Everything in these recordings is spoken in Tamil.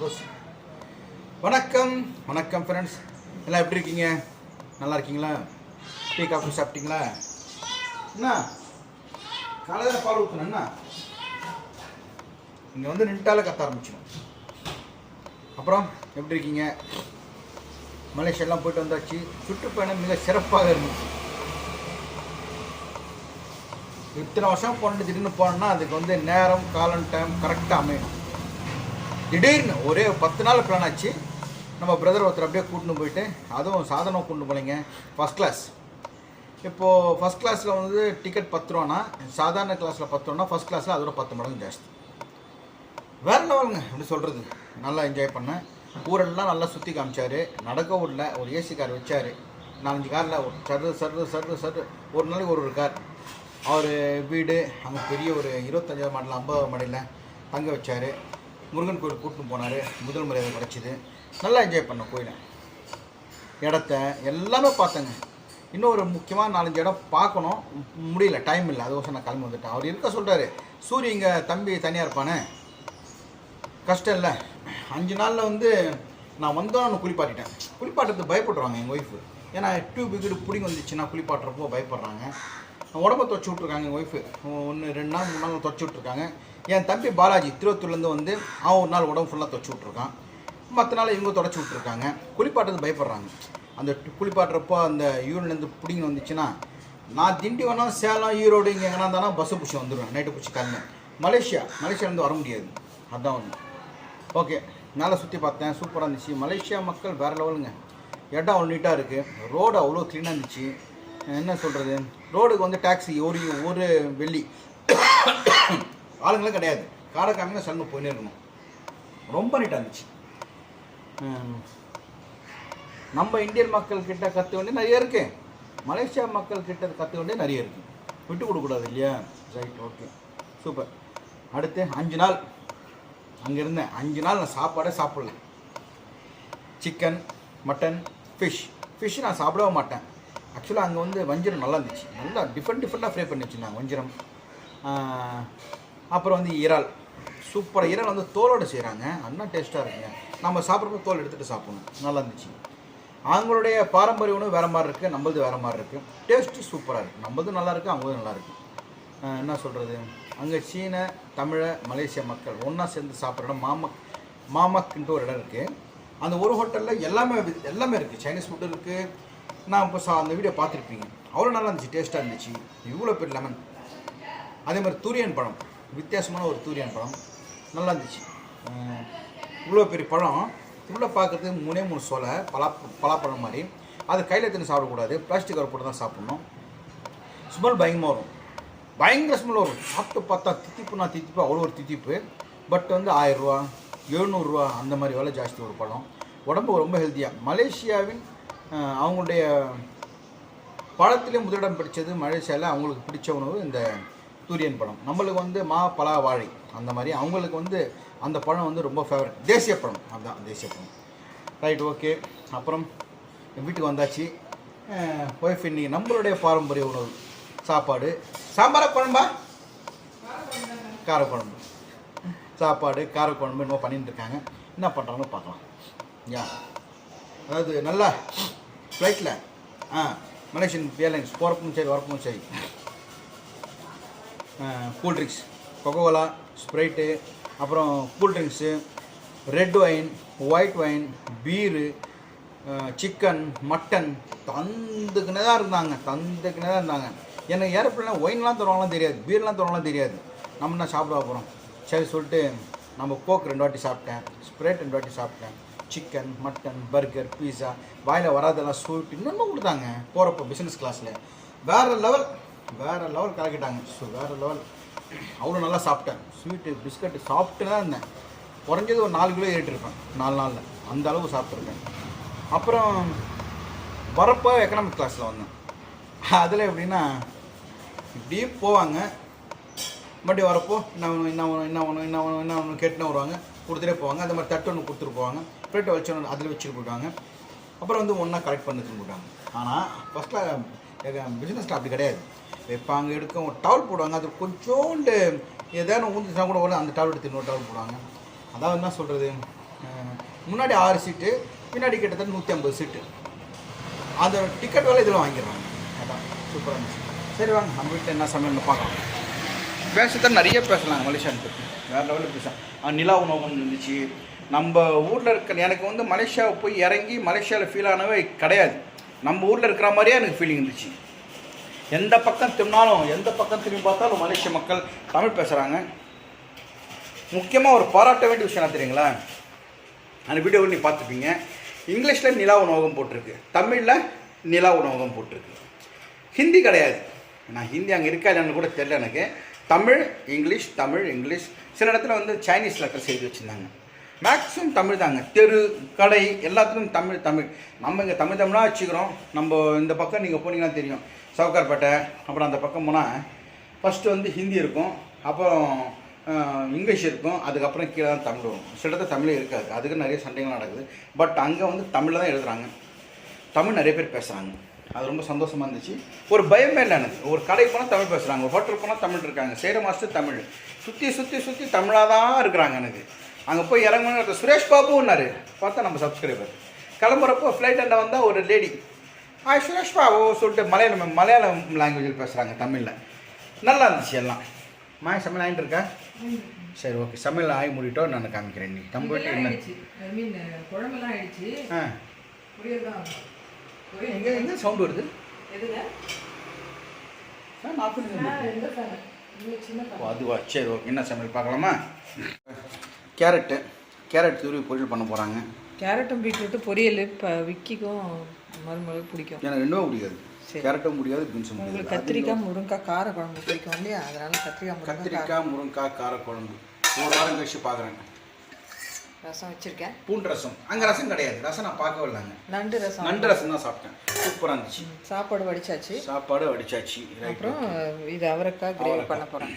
ரோஸ் வணக்கம் வணக்கம் ஃப்ரெண்ட்ஸ் எல்லாம் எப்படி இருக்கீங்க? நல்லா இருக்கீங்களா? டீ காஃபி சாப்பிட்டீங்களா? என்ன காலையில் பால் ஊற்றணும் என்ன இங்கே வந்து நின்ட்டால கத்த ஆரம்பிச்சிடும். அப்புறம் எப்படி இருக்கீங்க? மலேசியாலாம் போயிட்டு வந்தாச்சு. சுற்றுப்பயணம் மிக சிறப்பாக இருந்துச்சு. இத்தனை வருஷம் போனது திடீர்னு போனோம்னா அதுக்கு வந்து நேரம் காலம் டைம் கரெக்டாக அமையணும். திடீர்னு ஒரே பத்து நாள் பிளான் ஆச்சு. நம்ம பிரதர் ஒருத்தர் அப்படியே கூட்டின்னு போயிட்டு அதுவும் சாதனம் கூட்டின்னு போனீங்க ஃபஸ்ட் கிளாஸ் இப்போது ஃபஸ்ட் கிளாஸில் வந்து டிக்கெட் பத்து ரூபானா சாதாரண கிளாஸில் பத்து ரூபானா ஃபஸ்ட் கிளாஸில் அதோட பத்து மடங்கு ஜாஸ்தி. வேற லெவலுங்க எப்படி சொல்கிறது நல்லா என்ஜாய் பண்ணேன். ஊரெல்லாம் நல்லா சுற்றி காமிச்சார். நடக்க விடல ஒரு ஏசி கார் வச்சார். நாலஞ்சு காரில் ஒரு சரு சரு சரு சரு ஒரு நாளைக்கு ஒரு ஒரு கார். அவர் வீடு அங்கே பெரிய ஒரு இருபத்தஞ்சாவது மாடல் ஐம்பதாவது மாடியில் தங்க வச்சார். முருகன் கோயில் கூட்டின்னு போனார். முதல் முறையாக கிடச்சிது. நல்லா என்ஜாய் பண்ணோம் கோயிலை. இடத்த எல்லாமே பார்த்தேங்க. இன்னும் ஒரு முக்கியமான நாலஞ்சு இடம் பார்க்கணும். முடியல டைம் இல்லை. அதுக்கோசம் நான் கிளம்பி வந்துட்டேன். அவர் இருக்க சொல்கிறாரு சூரிய இங்கே தம்பி தனியாக இருப்பானே? கஷ்டம் இல்லை. அஞ்சு நாளில் வந்து நான் வந்தோன்னு குளிப்பாட்டிட்டேன். குளிப்பாட்டுறது பயப்படுறாங்க எங்கள் ஒய்ஃபு ஏன்னா டியூப் கிட்ட பிடிங்க வந்துச்சுன்னா குளிப்பாட்டுறப்போ பயப்படுறாங்க. உடம்ப தொச்சு விட்ருக்காங்க எங்கள் ஒய்ஃபு ஒன்று ரெண்டு நாள் மூணு நாள் தொச்சு விட்ருக்காங்க என் தம்பி பாலாஜி திருவத்தூர்லேருந்து வந்து அவன் ஒரு நாள் உடம்பு ஃபுல்லாக தொச்சு விட்ருக்கான் மற்ற நாள் இவங்க தொடச்சி விட்ருக்காங்க குளிப்பாட்டுறது பயப்படுறாங்க. அந்த குளிப்பாட்டுறப்போ அந்த யூரின்லேருந்து பிடிங்கி வந்துச்சுன்னா நான் திண்டிவனம் சேலம் ஈரோடு இங்கே எங்கன்னா இருந்தாலும் பஸ்ஸு பிடிச்சி வந்துடுவேன் நைட்டு பிடிச்சி கிளம்பு மலேசியா மலேசியாலேருந்து வர முடியாது. அதான் ஒன்று ஓகே மேலே சுற்றி பார்த்தேன். சூப்பராக இருந்துச்சு. மலேசியா மக்கள் வேறு லெவலுங்க இடம் அவ்வளோ நீட்டாக இருக்குது ரோடு அவ்வளோ க்ளீனாக இருந்துச்சு. என்ன சொல்கிறது ரோடுக்கு வந்து டாக்ஸி ஒரு ஒரு வெள்ளி. ஆளுங்களும் கிடையாது. காரை காமிங்க சன்னு போயினே இருக்கணும். ரொம்ப நீட்டாக இருந்துச்சு. நம்ம இந்தியன் மக்கள் கிட்ட கற்று வேண்டிய நிறைய இருக்கு. மலேசியா மக்கள் கிட்ட கற்று வேண்டிய நிறைய இருக்கு. விட்டு கொடுக்கக்கூடாது இல்லையா? ரைட் ஓகே சூப்பர் அடுத்து அஞ்சு நாள். அங்கே இருந்தேன் அஞ்சு நாள் நான் சாப்பாடே சாப்பிடல. சிக்கன் மட்டன் ஃபிஷ் ஃபிஷ் நான் சாப்பிடவே மாட்டேன். ஆக்சுவலாக அங்கே வந்து வஞ்சிரம் நல்லா இருந்துச்சு. நல்லா டிஃப்ரெண்ட் டிஃப்ரெண்ட்டாக ஃப்ரை பண்ணி வச்சுருந்தாங்க வஞ்சிரம். அப்புறம் வந்து இறால். சூப்பராக இறால் வந்து தோலோடு செய்கிறாங்க அண்ணா டேஸ்ட்டாக இருக்குங்க. நம்ம சாப்பிட்றப்ப தோல் எடுத்துகிட்டு சாப்பிடணும். நல்லா இருந்துச்சு. அவங்களுடைய பாரம்பரிய உணவு வேறு மாதிரி இருக்குது நம்மளது வேறு மாதிரி இருக்குது டேஸ்ட்டு சூப்பராக இருக்குது நம்மளது நல்லா இருக்குது அவங்களது நல்லா இருக்குது என்ன சொல்கிறது அங்கே சீன தமிழ மலேசிய மக்கள் ஒன்றா சேர்ந்து சாப்பிட்ற இடம் மாமக் மாமக்குன்ட்டு ஒரு இடம் இருக்குது அந்த ஒரு ஹோட்டலில் எல்லாமே எல்லாமே இருக்குது சைனீஸ் ஃபுட்டு இருக்குது நான் இப்போ சா அந்த வீடியோ பார்த்துருப்பீங்க. அவ்வளோ நல்லா இருந்துச்சு டேஸ்ட்டாக இருந்துச்சு. இவ்வளோ பெரிய லெமன் அதே மாதிரி தூரியன் பழம். வித்தியாசமான ஒரு தூரியன் பழம். நல்லா இருந்துச்சு. இவ்வளோ பெரிய பழம். உள்ளே பார்க்கறதுக்கு மூணே மூணு சோலை பலா பலாப்பழம் மாதிரி. அது கையில் எடுத்துன்னு சாப்பிடக்கூடாது பிளாஸ்டிக் கவர் போட்டு தான் சாப்பிட்ணும். ஸ்மெல் பயங்கரமாக வரும். பயங்கர ஸ்மெல் வரும். சாப்பிட்டு பார்த்தா தித்திப்புனா தித்திப்பு அவ்வளோ ஒரு தித்திப்பு. பட் வந்து ஆயிரரூவா எழுநூறுரூவா அந்த மாதிரி விலை ஜாஸ்தி ஒரு பழம். உடம்பு ரொம்ப ஹெல்த்தியாக மலேசியாவின் அவங்களுடைய பழத்திலே முதலிடம் பிடிச்சது மலேசியாவில் அவங்களுக்கு பிடிச்ச உணவு இந்த தூரியன் பழம். நம்மளுக்கு வந்து மா பலா வாழை அந்த மாதிரி அவங்களுக்கு வந்து அந்த பழம் வந்து ரொம்ப ஃபேவரட் தேசிய பழம். அதுதான் தேசிய பழம். ரைட் ஓகே அப்புறம் வீட்டுக்கு வந்தாச்சு. ஒய்ஃப் இன்னைக்கு நம்மளுடைய பாரம்பரிய உணவு. சாப்பாடு. சாம்பார குழம்பா? காரக்குழம்பு. சாப்பாடு காரக்குழம்பு என்னமோ பண்ணிட்டு இருக்காங்க. என்ன பண்ணுறாங்கன்னு பார்க்கலாம். யா. அதாவது நல்லா ஃப்ளைட்டில் ஆ மலேசியன் ஏர்லைன்ஸ் போகிறப்பும் சரி வரப்பும் சரி. Cool drinks Coca Cola Sprite அப்புறம் cool drinks red wine white wine beer chicken mutton தந்துக்குனே தான் இருந்தாங்க தந்துக்குனே தான் இருந்தாங்க. எனக்கு ஏரோப்ளேனில் ஒயின்லாம் தருவாங்களாம் தெரியாது பீர்லாம் தருவாங்களாம் தெரியாது. நம்ம என்ன சாப்பிட போகிறோம் சரி சொல்லிட்டு நம்ம கோக் ரெண்டு வாட்டி சாப்பிட்டேன் ஸ்ப்ரைட் ரெண்டு வாட்டி சாப்பிட்டேன். சிக்கன் மட்டன் பர்கர் பீஸா வாயில் வராதெல்லாம் ஸ்வீட் இன்னும் கொடுத்தாங்க. போகிறப்போ பிஸ்னஸ் கிளாஸில் வேறு லெவல் வேறு லெவல் கலக்கிட்டாங்க. ஸோ வேறு லெவல் அவ்வளோ நல்லா சாப்பிட்டேன். ஸ்வீட்டு பிஸ்கட்டு சாப்பிட்டு தான் இருந்தேன். குறைஞ்சது ஒரு நாலு கிலோ ஏறிட்டுருப்பேன் நாலு நாளில். அந்த அளவு சாப்பிட்ருக்கேன் அப்புறம் வரப்போ எக்கனாமிக் கிளாஸில் வந்தேன். அதில் எப்படின்னா இப்படியே போவாங்க. மறுபடியும் வரப்போ என்ன ஒன்று என்ன ஒன்று என்ன ஒன்று என்ன ஒன்று என்ன ஒன்று கேட்டுன்னு வருவாங்க. கொடுத்துட்டே போவாங்க. அந்த மாதிரி தட்டு ஒன்று கொடுத்துட்டு போவாங்க. பிளேட்டை வச்சு அதில் வச்சுட்டு அப்புறம் வந்து ஒன்றா கலெக்ட் பண்ணி போயிட்டாங்க ஆனால் ஃபஸ்ட்டில் பிஸ்னஸில் அப்படி கிடையாது. வைப்பாங்க எடுக்க ஒரு டவல் போடுவாங்க. அது கொஞ்சோண்டு ஏதாவது ஊந்துச்சுனா கூட உடனே அந்த டவல் எடுத்து இன்னொரு டவல் போடுவாங்க. அதாவது என்ன சொல்கிறது முன்னாடி ஆறு சீட்டு பின்னாடி கிட்டத்தட்ட நூற்றி ஐம்பது சீட்டு அந்த டிக்கெட் வேலை இதில் வாங்கிடுறாங்க. அதான் சூப்பராக இருந்துச்சு. சரி வாங்க நம்ம வீட்டில் என்ன சமையல்னு பார்க்கலாம். பேசுறது நிறைய பேசலாம் மலேசியான்னு பற்றி வேறு லெவலில் பேசலாம். நிலா உணவுன்னு இருந்துச்சு. நம்ம ஊரில் இருக்க எனக்கு வந்து மலேசியாவை போய் இறங்கி மலேசியாவில் ஃபீல் ஆனவே கிடையாது. நம்ம ஊரில் இருக்கிற மாதிரியே எனக்கு ஃபீலிங் இருந்துச்சு. எந்த பக்கம் திரும்பினாலும் எந்த பக்கம் திரும்பி பார்த்தாலும் மலேசிய மக்கள் தமிழ் பேசுகிறாங்க முக்கியமாக ஒரு பாராட்ட வேண்டிய விஷயம் என்ன தெரியுங்களா? அந்த வீடியோ நீ பார்த்துப்பீங்க இங்கிலீஷில் நிலா உணவகம் போட்டிருக்கு. தமிழில் நிலா உணவகம் போட்டிருக்கு. ஹிந்தி கிடையாது. நான் ஹிந்தி அங்கே இருக்கா இல்லைன்னு கூட தெரியல எனக்கு. Tamil English Tamil English. சில இடத்துல வந்து சைனீஸ் லெட்டர்ஸ் செய்து வச்சுருந்தாங்க. மேக்ஸிமம் தமிழ் தாங்க. தெரு கடை எல்லாத்துக்கும் தமிழ் தமிழ். நம்ம இங்கே தமிழ் தமிழாக வச்சுக்கிறோம். நம்ம இந்த பக்கம் நீங்கள் போனீங்கன்னா தெரியும். சவுக்கார்பேட்டை அப்புறம் அந்த பக்கம் போனால் ஃபஸ்ட்டு வந்து ஹிந்தி இருக்கும். அப்புறம் இங்கிலீஷ் இருக்கும். அதுக்கப்புறம் கீழே தான் தமிழ் வரும். சில இடத்துல தமிழே இருக்காது. அதுக்கு நிறைய சண்டைகள் நடக்குது. பட் அங்கே வந்து தமிழில் தான் எழுதுறாங்க. தமிழ் நிறைய பேர் பேசுகிறாங்க அது ரொம்ப சந்தோஷமாக இருந்துச்சு. ஒரு பயமே இல்லை எனக்கு. ஒரு கடைக்கு போனால் தமிழ் பேசுகிறாங்க ஒரு ஹோட்டல் போனால் தமிழ் இருக்காங்க. சேர மாஸ்டர் தமிழ். சுற்றி சுற்றி சுற்றி தமிழாக தான் இருக்கிறாங்க எனக்கு. அங்கே போய் இறங்கணும் சுரேஷ் பாபுன்னாரு பார்த்தா நம்ம சப்ஸ்கிரைபர் கிளம்புறப்போ ஃப்ளைட் அண்டை வந்தால் ஒரு லேடி ஆ சுரேஷ் பாபு சொல்லிட்டு மலையாளம் மலையாளம் லாங்குவேஜில் பேசுகிறாங்க தமிழில். நல்லா இருந்துச்சு எல்லாம். மாய சமையல் ஆகிட்டு இருக்கா? சரி ஓகே சமையல் ஆகி முடிட்டோம் நான் காமிக்கிறேன் நீ. நம்ம என்ன? ஆயிடுச்சு. குழம்பெல்லாம் ஆ. எங்கே எங்கே சவுண்ட் வருது? அதுவா? சரி ஓகே என்ன சமையல்? பார்க்கலாமா? கேரட்டு கேரட் துருவி பொரியல் பண்ண போகிறாங்க கேரட்டும் பீட்ரூட்டு பொரியல் இப்போ விக்கிக்கும் மருமகளுக்கு பிடிக்கும். எனக்கு ரெண்டுமே பிடிக்காது. கேரட்டும் முடியாது பீன்ஸும் உங்களுக்கு கத்திரிக்காய் முருங்கைக்காய் கார குழம்பு பிடிக்கும் இல்லையா? அதனால கத்திரிக்காய் கத்திரிக்காய் முருங்கைக்காய் காரக்குழம்பு. ஒரு வாரம் கழிச்சு பார்க்குறேன் ரசம் வச்சிருக்கேன். பூண்டு ரசம். அங்கே ரசம் கிடையாது. ரசம் நான் பார்க்கவே இல்லைங்க. நண்டு ரசம். நண்டு ரசம் தான் சாப்பிட்டேன். சூப்பராக இருந்துச்சு. சாப்பாடு வடிச்சாச்சு. சாப்பாடு வடிச்சாச்சு. அப்புறம் இது அவரைக்காய் கிரேவி பண்ண போகிறேன்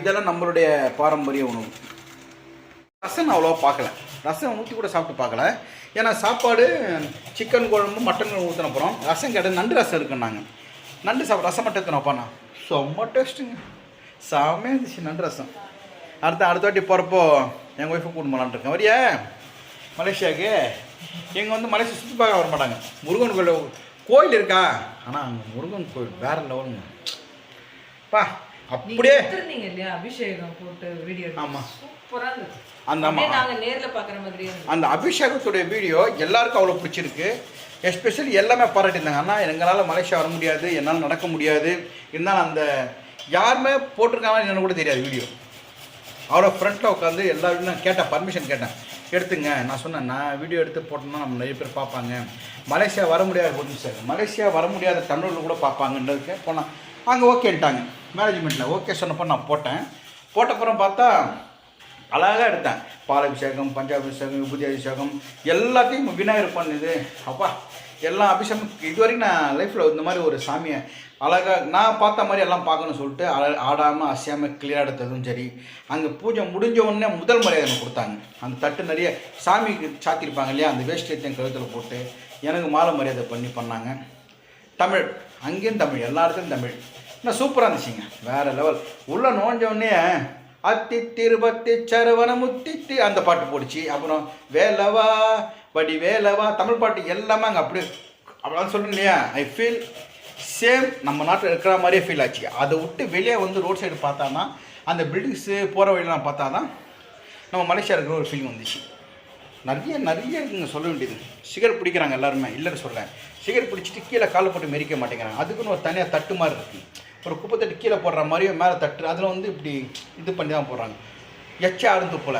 இதெல்லாம் நம்மளுடைய பாரம்பரிய உணவு. ரசம் நான் அவ்வளோவா பார்க்கல. ரசம் ஊற்றி கூட சாப்பிட்டு பார்க்கல. ஏன்னா சாப்பாடு சிக்கன் குழம்பு மட்டன் குழம்பு ஊற்றின அப்புறம் ரசம் கிடையாது நண்டு ரசம் இருக்குன்னாங்க நண்டு சாப்பிட ரசம் மட்டும் எடுத்துனப்பா நான் செம்ம டேஸ்ட்டுங்க செம்மையாக இருந்துச்சு நண்டு ரசம். அடுத்த அடுத்த வாட்டி போகிறப்போ எங்கள் ஒய்ஃபை கூட்டு போகலான்ட்டு இருக்கேன். வரியா? மலேசியாவுக்கு? எங்கள் வந்து மலேசியா சுற்றி பார்க்க வர மாட்டாங்க. முருகன் கோயில் கோயில் இருக்கா? ஆனால் அங்கே முருகன் கோயில் வேற லெவலுங்க பா அப்படியே இல்லையா? அபிஷேகம் போட்டு வீடியோ ஆமா. அந்த அந்த அபிஷேகத்துடைய வீடியோ எல்லாருக்கும் அவ்வளோ பிடிச்சிருக்கு. எஸ்பெஷலி எல்லாமே பாராட்டியிருந்தாங்க. அண்ணா எங்களால் மலேசியா வர முடியாது என்னால் நடக்க முடியாது. இருந்தாலும் அந்த யாருமே போட்டிருக்காங்கன்னு எனக்கு கூட தெரியாது வீடியோ. அவரோட ஃப்ரண்ட்டில் உட்காந்து எல்லா வீடியோ நான் கேட்டேன் பர்மிஷன் கேட்டேன். எடுத்துங்க நான் சொன்னேன் நான் வீடியோ எடுத்து போட்டோம்னா நம்ம நிறைய பேர் பார்ப்பாங்க. மலேசியா வர முடியாது ஒரு நிமிஷம் மலேசியா வர முடியாத தமிழர்கள் கூட பார்ப்பாங்கன்றதுக்கு போனால் அங்கே ஓகேன்ட்டாங்க மேனேஜ்மெண்ட்டில் ஓகே சொன்னப்போ நான் போட்டேன். போட்டப்புறம் பார்த்தா அழகாக எடுத்தேன். பாலாபிஷேகம் பஞ்சாபிஷேகம் விபூதி அபிஷேகம் எல்லாத்தையும் விநாயகர் பண்ணுது அப்பா எல்லா அபிஷேகம். இது வரைக்கும் நான் லைஃப்பில் இந்த மாதிரி ஒரு சாமியை அழகாக நான் பார்த்த மாதிரி எல்லாம் பார்க்கணும்னு சொல்லிட்டு அழ ஆடாமல் அசையாமல் கிளியர் எடுத்ததும் சரி அங்கே பூஜை முடிஞ்ச உடனே முதல் மரியாதை கொடுத்தாங்க. அந்த தட்டு நிறைய சாமிக்கு சாத்திருப்பாங்க இல்லையா? அந்த வேஷ்டியத்தையும் கழுத்தில் போட்டு எனக்கு மாலை மரியாதை பண்ணி பண்ணாங்க. தமிழ் அங்கேயும் தமிழ் எல்லா இடத்துலையும் தமிழ். இன்னும் சூப்பராக இருந்துச்சுங்க. வேறு லெவல் உள்ளே நுழைஞ்ச அத்தி திருபத்தி சரவண அந்த பாட்டு போடுச்சு. அப்புறம் வேலவா படி வேலவா தமிழ் பாட்டு எல்லாமே அங்கே அப்படியே அப்படிலாம் சொல்கிறேன் இல்லையா ஐ ஃபீல் சேம் நம்ம நாட்டில் இருக்கிற மாதிரியே ஃபீல் ஆச்சு. அதை விட்டு வெளியே வந்து ரோட் சைடு பார்த்தாதான் அந்த பில்டிங்ஸு போகிற வழியெல்லாம் பார்த்தா தான் நம்ம மலேசியா இருக்கிற ஒரு ஃபீலிங் வந்துச்சு. நிறைய நிறைய இருக்குங்க சொல்ல வேண்டியது. சிகரெட் பிடிக்கிறாங்க எல்லாருமே. இல்லைன்னு சொல்கிறேன் சிகரெட் பிடிச்சிட்டு கீழே காலை போட்டு மெரிக்க மாட்டேங்கிறாங்க. அதுக்குன்னு ஒரு தனியாக தட்டு மாதிரி இருக்குது ஒரு குப்பை தட்டு கீழே போடுற மாதிரியே மேலே தட்டு அதில் வந்து இப்படி இது பண்ணி தான் போடுறாங்க. எச்சா அருந்து போல.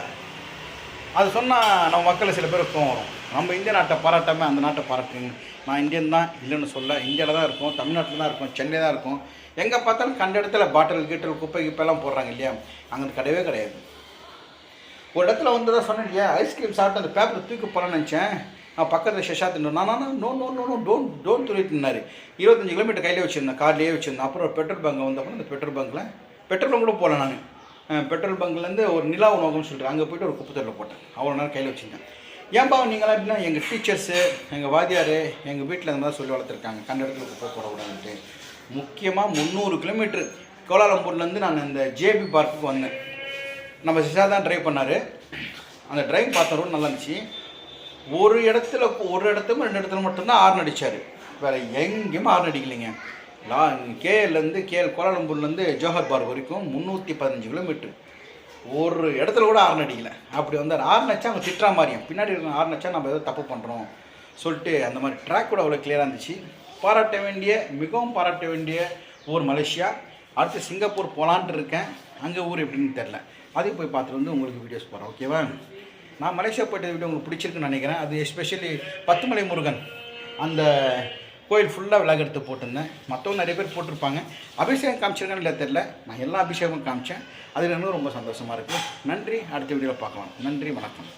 அது சொன்னால் நம்ம மக்கள் சில பேர் கோவம் வரும். நம்ம இந்திய நாட்டை பாராட்டாமல் அந்த நாட்டை பாராட்டுங்க. நான் இந்தியன் தான் இல்லைன்னு சொல்ல. இந்தியாவில் தான் இருக்கும் தமிழ்நாட்டில் தான் இருக்கும் சென்னை தான் இருக்கும். எங்கே பார்த்தாலும் கண்ட இடத்துல பாட்டில் கீட்டல் குப்பை கிப்பெல்லாம் போடுறாங்க இல்லையா? அங்கே கிடையவே கிடையாது. ஒரு இடத்துல வந்து தான் சொன்னேன் இல்லையா? ஐஸ்கிரீம் சாப்பிட்டு அந்த பேப்பரை தூக்கி போகலான்னு நினச்சேன். பக்கத்தில் ஷெஷா நான் no no no no don't don't துணிட்டுனாரு இருபத்தஞ்சு கிலோமீட்டர் கையிலே வச்சுருந்தேன் கார்லேயே வச்சுருந்தேன் அப்புறம் பெட்ரோல் பங்க் வந்தப்போ அந்த பெட்ரோல் பங்க்கில் பெட்ரோல் பங்க் கூட போகல நான் பெட்ரோல் பங்க்லேருந்து ஒரு நிலா உணவகம்னு சொல்லிட்டு அங்கே போயிட்டு ஒரு குப்பத்தொட்டில் போட்டேன் அவ்வளோ நேரம் கையில் வச்சுருந்தேன் ஏன்பா நீங்களாம் எப்படின்னா எங்கள் டீச்சர்ஸு எங்கள் வாத்தியார் எங்கள் வீட்டில் இந்த மாதிரி சொல்லி வளர்த்துருக்காங்க கண்ட இடத்துல குப்பை போடக்கூடாதுன்ட்டு முக்கியமாக முந்நூறு கிலோமீட்ரு கோலாலம்பூர்லேருந்து நான் இந்த ஜேபி பார்க்குக்கு வந்தேன் நம்ம சிஷா தான் ட்ரைவ் பண்ணார். அந்த டிரைவ் பார்த்த ரோடு நல்லா இருந்துச்சு ஒரு இடத்துல ஒரு இடத்துல ரெண்டு இடத்துல மட்டும்தான் ஆறு அடித்தார் வேறு எங்கேயுமே ஆறு அடிக்கலைங்க. லா கேஎல்லேருந்து கேஎல் கோலாலம்பூர்லேருந்து ஜோஹர் பார்க் வரைக்கும் முந்நூற்றி பதினஞ்சு கிலோமீட்ரு ஒரு இடத்துல கூட ஆறு அடிக்கல. அப்படி வந்தார். ஆறு அடிச்சா அவங்க திட்டுற மாதிரியும். பின்னாடி இருக்க ஆறு அடிச்சா நம்ம ஏதோ தப்பு பண்ணுறோம் சொல்லிட்டு அந்த மாதிரி ட்ராக் கூட அவ்வளோ கிளியராக இருந்துச்சு. பாராட்ட வேண்டிய மிகவும் பாராட்ட வேண்டிய ஊர் மலேசியா. அடுத்து சிங்கப்பூர் போகலான்ட்டு இருக்கேன். அங்கே ஊர் எப்படின்னு தெரில அதையும் போய் பார்த்துட்டு வந்து உங்களுக்கு வீடியோஸ் போகிறேன் ஓகேவா நான் மலேசியா போய்ட்டு வீடியோ உங்களுக்கு பிடிச்சிருக்குன்னு நினைக்கிறேன். அது எஸ்பெஷலி பத்துமலை முருகன் அந்த கோயில் ஃபுல்லாக விலகு எடுத்து போட்டிருந்தேன். மற்றவங்க நிறைய பேர் போட்டிருப்பாங்க. அபிஷேகம் காமிச்சிருக்கேன்னு இல்லை தெரில நான் எல்லா அபிஷேகமும் காமிச்சேன். அதில் இன்னும் ரொம்ப சந்தோஷமாக இருக்குது நன்றி. அடுத்த வீடியோவில் பார்க்கலாம். நன்றி. வணக்கம்.